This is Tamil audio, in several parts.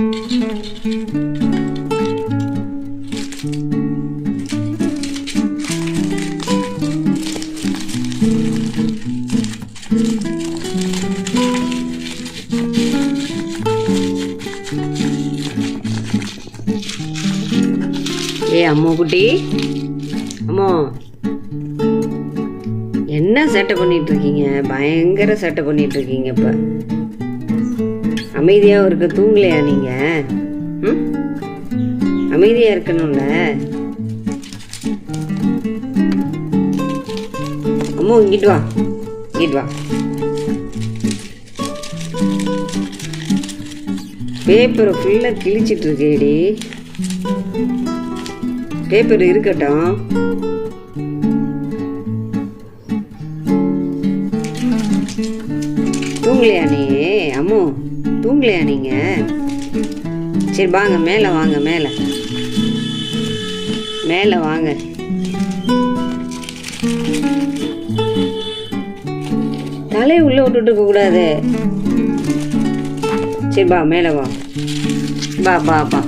ஏ அம்மா குட்டி. அம்மா. என்ன சேட்டை பண்ணிட்டு இருக்கீங்க? பயங்கர சேட்டை பண்ணிட்டு இருக்கீங்க இப்போ. அமைதியாக இருக்க தூங்கலையா நீங்க? ம்? இருக்கணும்ல. அம்மா இங்கிட்டு வா. இங்கிட்டு வா. பேப்பரை ஃபுல்லாக கிழிச்சிட்டு இருக்கேடி. பேப்பர் இருக்கட்டும். தூங்கலையா நீ? அம்மு. தூங்கலையா நீங்க? சரி வாங்க மேலே வாங்க மேலே. மேலே வாங்க. தலையை உள்ள விட்டுட்டு இருக்க கூடாது. சரி பா மேலே வா. பா பா பா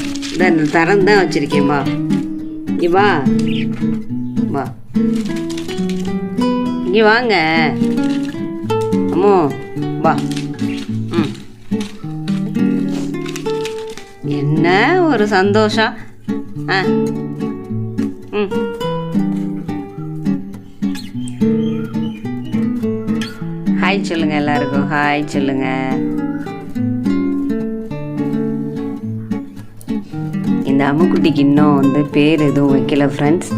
இந்த தரம் தான் வச்சிருக்கேன் பா இங்கே வா. வா. இங்கே வாங்க. அம்மோ வா. ஒரு சந்தோஷம். ஆ. ம். ஹாய் சொல்லுங்கள் எல்லாருக்கும். ஹாய் சொல்லுங்கள் இந்த அம்முக்குட்டிக்கு இன்னும் வந்து பேர் எதுவும் வைக்கல ஃப்ரெண்ட்ஸ்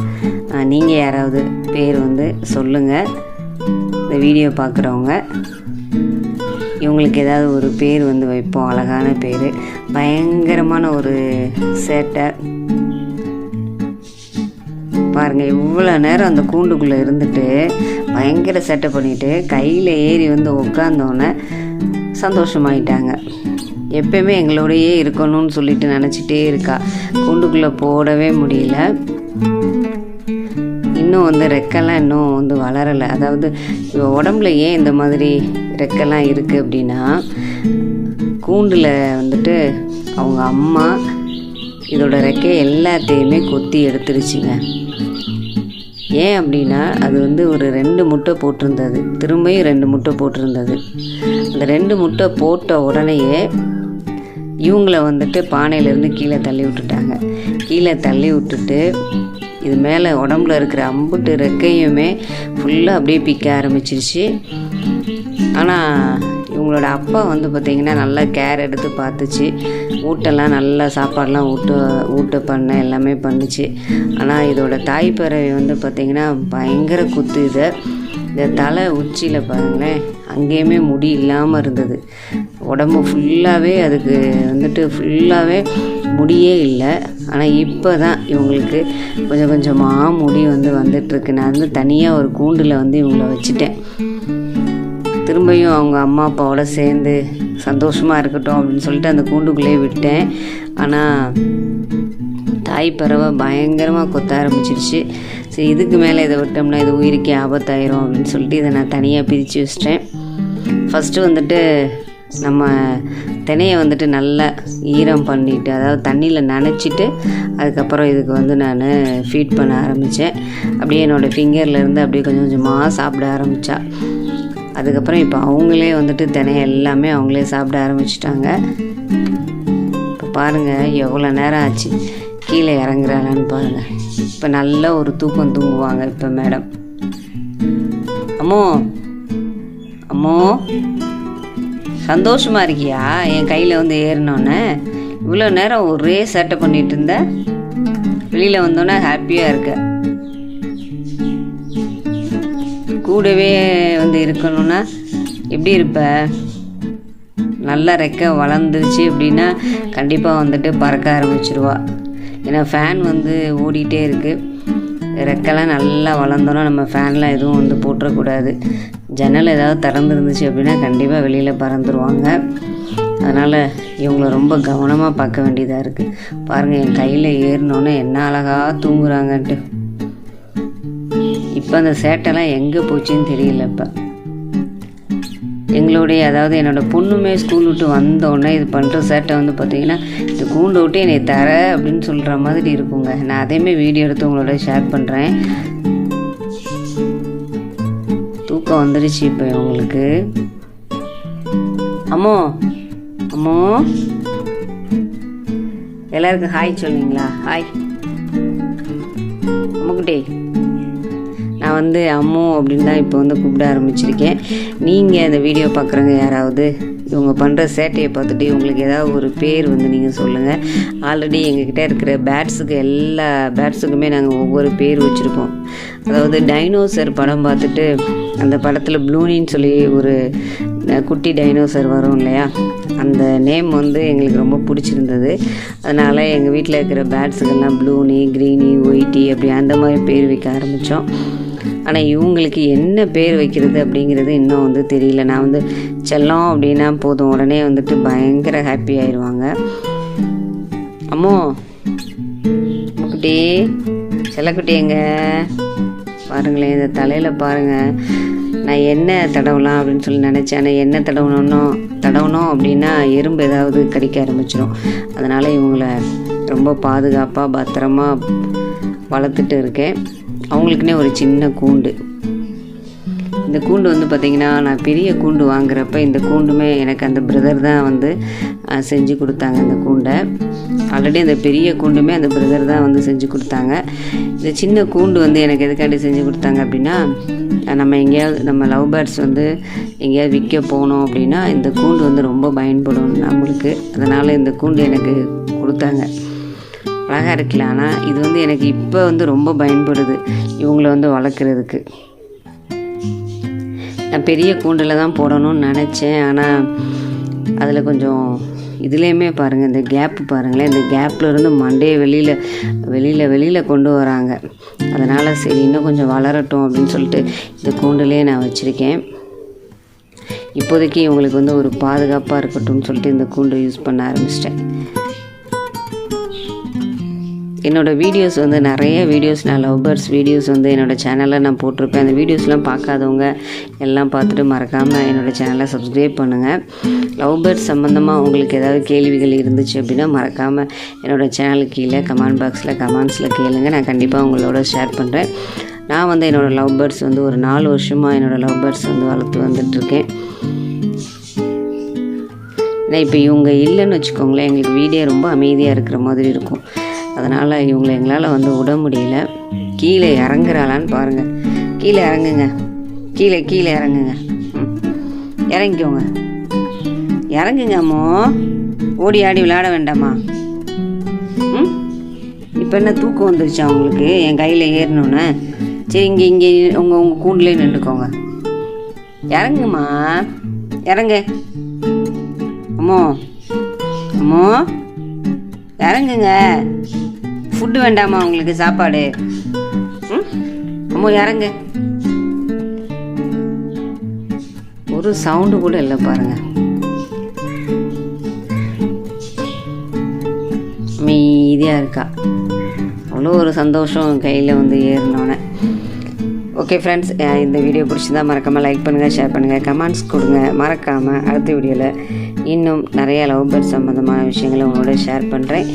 நீங்கள் யாராவது பேர் வந்து சொல்லுங்கள் இந்த வீடியோ பார்க்குறவங்க. இவங்களுக்கு ஏதாவது ஒரு பேர் வந்து வைப்போம் அழகான பேர். பயங்கரமான ஒரு சேட்டை. பாருங்கள் இவ்வளோ நேரம் அந்த கூண்டுக்குள்ளே இருந்துட்டு பயங்கர சேட்டை பண்ணிட்டு கையில் ஏறி வந்து உட்காந்தோன்னே சந்தோஷமாயிட்டாங்க. எப்பயுமே எங்களோடையே இருக்கணும்னு சொல்லிட்டு நினச்சிட்டே இருக்கா. கூண்டுக்குள்ளே போடவே முடியல. இன்னும் வந்து ரெக்கெல்லாம் இன்னும் வந்து வளரலை. அதாவது உடம்புல ஏன் இந்த மாதிரி ரெக்கெல்லாம் இருக்குது அப்படின்னா கூண்டில் வந்துட்டு அவங்க அம்மா இதோட ரெக்கை எல்லாத்தையுமே கொத்தி எடுத்துருச்சுங்க. ஏன் அப்படின்னா அது வந்து ஒரு ரெண்டு முட்டை போட்டிருந்தது. திரும்பியும் ரெண்டு முட்டை போட்டிருந்தது. அந்த ரெண்டு முட்டை போட்ட உடனேயே இவங்கள வந்துட்டு பானையிலேருந்து கீழே தள்ளி விட்டுட்டாங்க. கீழே தள்ளி விட்டுட்டு இது மேலே உடம்புல இருக்கிற அம்புட்டு ரெக்கையுமே ஃபுல்லாக அப்படியே பிக்க ஆரம்பிச்சிருச்சு. ஆனால் இவங்களோட அப்பா வந்து பார்த்திங்கன்னா நல்லா கேர் எடுத்து பார்த்துச்சு. ஊட்டெல்லாம் நல்லா சாப்பாடெலாம் ஊட்ட ஊட்ட பண்ண எல்லாமே பண்ணுச்சு. ஆனால் இதோட தாய் பறவை வந்து பார்த்திங்கன்னா பயங்கர குத்து இதை. இந்த தலை உச்சியில் பாருங்களேன் அங்கேயுமே முடி இல்லாமல் இருந்தது. உடம்பு ஃபுல்லாகவே அதுக்கு வந்துட்டு ஃபுல்லாகவே முடியே இல்லை. ஆனால் இப்போ தான் இவங்களுக்கு கொஞ்சம் கொஞ்சமாக முடி வந்து வந்துட்டுருக்கு. நான் வந்து தனியாக ஒரு கூண்டில் வந்து இவங்கள வச்சுட்டேன். திரும்பியும் அவங்க அம்மா அப்பாவோட சேர்ந்து சந்தோஷமாக இருக்கட்டும் அப்படின்னு சொல்லிட்டு அந்த கூண்டுக்குள்ளேயே விட்டேன். ஆனால் தாய் பறவை பயங்கரமாக கொத்த ஆரம்பிச்சிருச்சு. சரி இதுக்கு மேலே இதை விட்டோம்னா இது உயிருக்கே ஆபத்தாயிரும் அப்படின்னு சொல்லிட்டு இதை நான் தனியாக பிரித்து வச்சிட்டேன். ஃபஸ்ட்டு வந்துட்டு நம்ம தினையை வந்துட்டு நல்லா ஈரம் பண்ணிட்டு அதாவது தண்ணியில் நனைச்சிட்டு அதுக்கப்புறம் இதுக்கு வந்து நான் ஃபீட் பண்ண ஆரம்பித்தேன் அப்படியே என்னோடய ஃபிங்கர்லேருந்து அப்படியே கொஞ்சம் கொஞ்சமாக சாப்பிட ஆரம்பித்தா அதுக்கப்புறம் இப்போ அவங்களே வந்துட்டு தினையை எல்லாமே அவங்களே சாப்பிட ஆரம்பிச்சிட்டாங்க. இப்போ பாருங்கள் எவ்வளோ நேரம் ஆச்சு. கீழே இறங்குறாங்கன்னு பாருங்கள் இப்போ நல்ல ஒரு தூக்கம் தூங்குவாங்க இப்போ மேடம் அம்மோ அம்மோ. சந்தோஷமாக இருக்கியா? என் கையில் வந்து ஏறினோன்னே இவ்வளோ நேரம் ஒரே சேட்டை பண்ணிட்டு இருந்த? வெளியில் வந்தோன்னே ஹாப்பியாக இருக்க. கூடவே வந்து இருக்கணும்னா எப்படி இருப்ப? நல்ல ரெக்கை வளர்ந்துருச்சு அப்படின்னா கண்டிப்பாக வந்துட்டு பறக்க ஆரம்பிச்சிருவா. ஏன்னா ஃபேன் வந்து ஓடிட்டே இருக்குது ரெக்கெல்லாம் நல்லா வளர்ந்தோன்னா நம்ம ஃபேன்லாம் எதுவும் வந்து போட்டுறக்கூடாது. ஜன்னல் ஏதாவது திறந்துருந்துச்சு அப்படின்னா கண்டிப்பாக வெளியில் பறந்துருவாங்க. அதனால் இவங்கள ரொம்ப கவனமாக பார்க்க வேண்டியதாக இருக்குது பாருங்கள் என் கையில் ஏறினோன்னே என்ன அழகாக தூங்குறாங்கன்ட்டு. இப்போ அந்த சேட்டைலாம் எங்கே போச்சுன்னு தெரியல இப்போ. எங்களுடைய அதாவது என்னோடய பொண்ணுமே ஸ்கூல் விட்டு வந்தோடனே இது பண்ணுற சேட்டை வந்து பார்த்தீங்கன்னா இந்த கூண்டை விட்டு என்னை தர அப்படின்னு சொல்கிற மாதிரி இருக்குங்க. நான் அதையுமே வீடியோ எடுத்து உங்களோட ஷேர் பண்ணுறேன் தூக்கம் வந்துடுச்சு இப்போ உங்களுக்கு. அம்மோ அம்மோ. எல்லாருக்கும் ஹாய் சொல்லுவீங்களா ஹாய் அம்முக்குட்டி. நான் வந்து அம்மு அப்படின்னு தான் இப்போ வந்து கூப்பிட ஆரம்பிச்சிருக்கேன். நீங்கள் அந்த வீடியோ பார்க்குறவங்க யாராவது இவங்க பண்ணுற சேட்டையை பார்த்துட்டு உங்களுக்கு ஏதாவது ஒரு பேர் வந்து நீங்கள் சொல்லுங்கள் ஆல்ரெடி எங்ககிட்ட இருக்கிற பேட்ஸுக்கு எல்லா பேட்ஸுக்குமே நாங்கள் ஒவ்வொரு பேர் வச்சுருக்கோம் அதாவது டைனோசர் படம் பார்த்துட்டு அந்த படத்தில் ப்ளூனின்னு சொல்லி ஒரு குட்டி டைனோசர் வரும் இல்லையா? அந்த நேம் வந்து எங்களுக்கு ரொம்ப பிடிச்சிருந்தது. அதனால் எங்கள் வீட்டில் இருக்கிற பேட்ஸுக்கெல்லாம் ப்ளூனி க்ரீனி ஒயிட்டி அப்படி அந்த மாதிரி பேர் வைக்க ஆரம்பித்தோம் ஆனால் இவங்களுக்கு என்ன பேர் வைக்கிறது அப்படிங்கிறது இன்னும் வந்து தெரியல. நான் வந்து செல்லம் அப்படின்னா போதும். உடனே வந்துட்டு பயங்கர ஹாப்பி ஆயிடுவாங்க அம்மோ குட்டி செல்லக்குட்டி எங்க பாருங்களேன் இந்த தலையில் பாருங்கள் நான் என்ன தடவலாம் அப்படின்னு சொல்லி நினச்சேன். ஆனால் என்ன தடவணும்னோ தடவணும் அப்படின்னா எறும்பு ஏதாவது கடிக்க ஆரம்பிச்சிடும் அதனால் இவங்களை ரொம்ப பாதுகாப்பாக பத்திரமா வளர்த்துட்டு இருக்கேன். அவங்களுக்குன்னே ஒரு சின்ன கூண்டு. இந்த கூண்டு வந்து பார்த்திங்கன்னா நான் பெரிய கூண்டு வாங்குறப்ப இந்த கூண்டுமே எனக்கு அந்த பிரதர் தான் வந்து செஞ்சு கொடுத்தாங்க அந்த கூண்டை. ஆல்ரெடி அந்த பெரிய கூண்டுமே அந்த பிரதர் தான் வந்து செஞ்சு கொடுத்தாங்க. இந்த சின்ன கூண்டு வந்து எனக்கு எதுக்காண்டி செஞ்சு கொடுத்தாங்க அப்படின்னா நம்ம எங்கேயாவது நம்ம லவ் பேர்ட்ஸ் வந்து எங்கேயாவது விற்க போனோம் அப்படின்னா இந்த கூண்டு வந்து ரொம்ப பயன்படும் நம்மளுக்கு. அதனால் இந்த கூண்டு எனக்கு கொடுத்தாங்க. அழகாக இருக்குல்ல. ஆனால் இது வந்து எனக்கு இப்போ வந்து ரொம்ப பயன்படுது. இவங்கள வந்து வளர்க்குறதுக்கு. நான் பெரிய கூண்டில் தான் போடணும்னு நினச்சேன். ஆனால் அதில் கொஞ்சம் இதுலேயுமே பாருங்கள் இந்த கேப்பு பாருங்களேன். இந்த கேப்பில் இருந்து மண்டையை வெளியில் வெளியில் வெளியில் கொண்டு வராங்க. அதனால் சரி இன்னும் கொஞ்சம் வளரட்டும் அப்படின்னு சொல்லிட்டு இந்த கூண்டுலேயே நான் வச்சுருக்கேன். இப்போதைக்கு இவங்களுக்கு வந்து ஒரு பாதுகாப்பாக இருக்கட்டும்னு சொல்லிட்டு இந்த கூண்டை யூஸ் பண்ண ஆரம்பிச்சிட்டேன். என்னோடய வீடியோஸ் வந்து நிறைய வீடியோஸ் நான் லவ் பேர்ட்ஸ் வீடியோஸ் வந்து என்னோடய சேனலில் நான் போட்டிருப்பேன். அந்த வீடியோஸ்லாம் பார்க்காதவங்க எல்லாம் பார்த்துட்டு மறக்காமல் என்னோடய சேனலை சப்ஸ்கிரைப் பண்ணுங்கள் லவ் பேர்ட்ஸ் சம்மந்தமாக உங்களுக்கு ஏதாவது கேள்விகள் இருந்துச்சு அப்படின்னா மறக்காமல் என்னோடய சேனலுக்கு கீழே கமெண்ட் பாக்ஸில் கமெண்ட்ஸில் கேளுங்க. நான் கண்டிப்பாக உங்களோட ஷேர் பண்ணுறேன் நான் வந்து என்னோடய லவ் பேர்ட்ஸ் வந்து ஒரு நாலு வருஷமாக என்னோடய லவ் பேர்ட்ஸ் வந்து வளர்த்து வந்துட்டுருக்கேன். ஏன்னா இப்போ இவங்க இல்லைன்னு வச்சுக்கோங்களேன் எங்களுக்கு வீடியோ ரொம்ப அமைதியாக இருக்கிற மாதிரி இருக்கும். அதனால் இவங்களை எங்களால் வந்து விட முடியல. கீழே இறங்குறாளான்னு பாருங்கள் கீழே இறங்குங்க. கீழே கீழே இறங்குங்க. ம் இறங்கிக்கோங்க. இறங்குங்க அம்மோ. ஓடி ஆடி விளையாட வேண்டாமா? ம்? இப்போ என்ன தூக்கம் வந்துருச்சா உங்களுக்கு? என் கையில் ஏறணுன்னு சரி இங்கே இங்கே உங்கள் உங்கள் கூண்டிலே நின்றுக்கோங்க. இறங்குமா? இறங்கு. அம்மோ. அம்மோ. இறங்குங்க. ஃபுட்டு வேண்டாமா உங்களுக்கு? சாப்பாடு. அம்மா இறங்க. ஒரு சவுண்டு கூட இல்லை பாருங்க. அமைதியாக இருக்கா? அவ்வளோ ஒரு சந்தோஷம் கையில் வந்து ஏறினோன்னே ஓகே ஃப்ரெண்ட்ஸ் இந்த வீடியோ பிடிச்சிருந்தா மறக்காமல் லைக் பண்ணுங்கள் ஷேர் பண்ணுங்கள் கமெண்ட்ஸ் கொடுங்க. மறக்காமல் அடுத்த வீடியோவில் இன்னும் நிறைய லவ் பேர்ட் சம்மந்தமான விஷயங்களை உங்களோட ஷேர் பண்ணுறேன்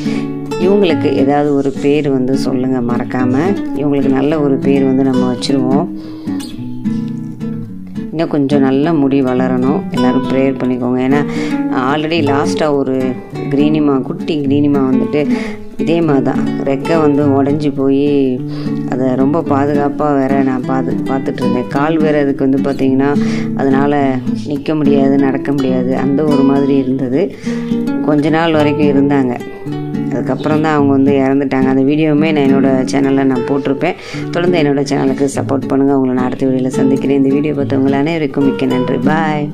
இவங்களுக்கு ஏதாவது ஒரு பேர் வந்து சொல்லுங்கள் மறக்காமல் இவங்களுக்கு நல்ல ஒரு பேர் வந்து நம்ம வச்சுருவோம். இன்னும் கொஞ்சம் நல்ல முடி வளரணும். எல்லோரும் ப்ரேயர் பண்ணிக்கோங்க. ஏன்னா ஆல்ரெடி லாஸ்ட்டாக ஒரு கிரீனிமா குட்டி கிரீனிமா வந்துட்டு இதே மாதிரி தான் ரெக்கை வந்து உடஞ்சி போய் அதை ரொம்ப பாதுகாப்பாக வேற நான் பார்த்து பார்த்துட்டு இருந்தேன். கால் வேற அதுக்கு வந்து பார்த்திங்கன்னா அதனால் நிற்க முடியாது நடக்க முடியாது. அந்த ஒரு மாதிரி இருந்தது. கொஞ்ச நாள் வரைக்கும் இருந்தாங்க. அதுக்கப்புறம் தான் அவங்க வந்து இறந்துட்டாங்க. அந்த வீடியோவுமே நான் என்னோடய சேனலில் நான் போட்டிருப்பேன். தொடர்ந்து என்னோடய சேனலுக்கு சப்போர்ட் பண்ணுங்கள் உங்களை நான் அடுத்த வீடியோவில் சந்திக்கிறேன். இந்த வீடியோ பார்த்தவங்க அனைவருக்கும் மிக்க நன்றி. பாய்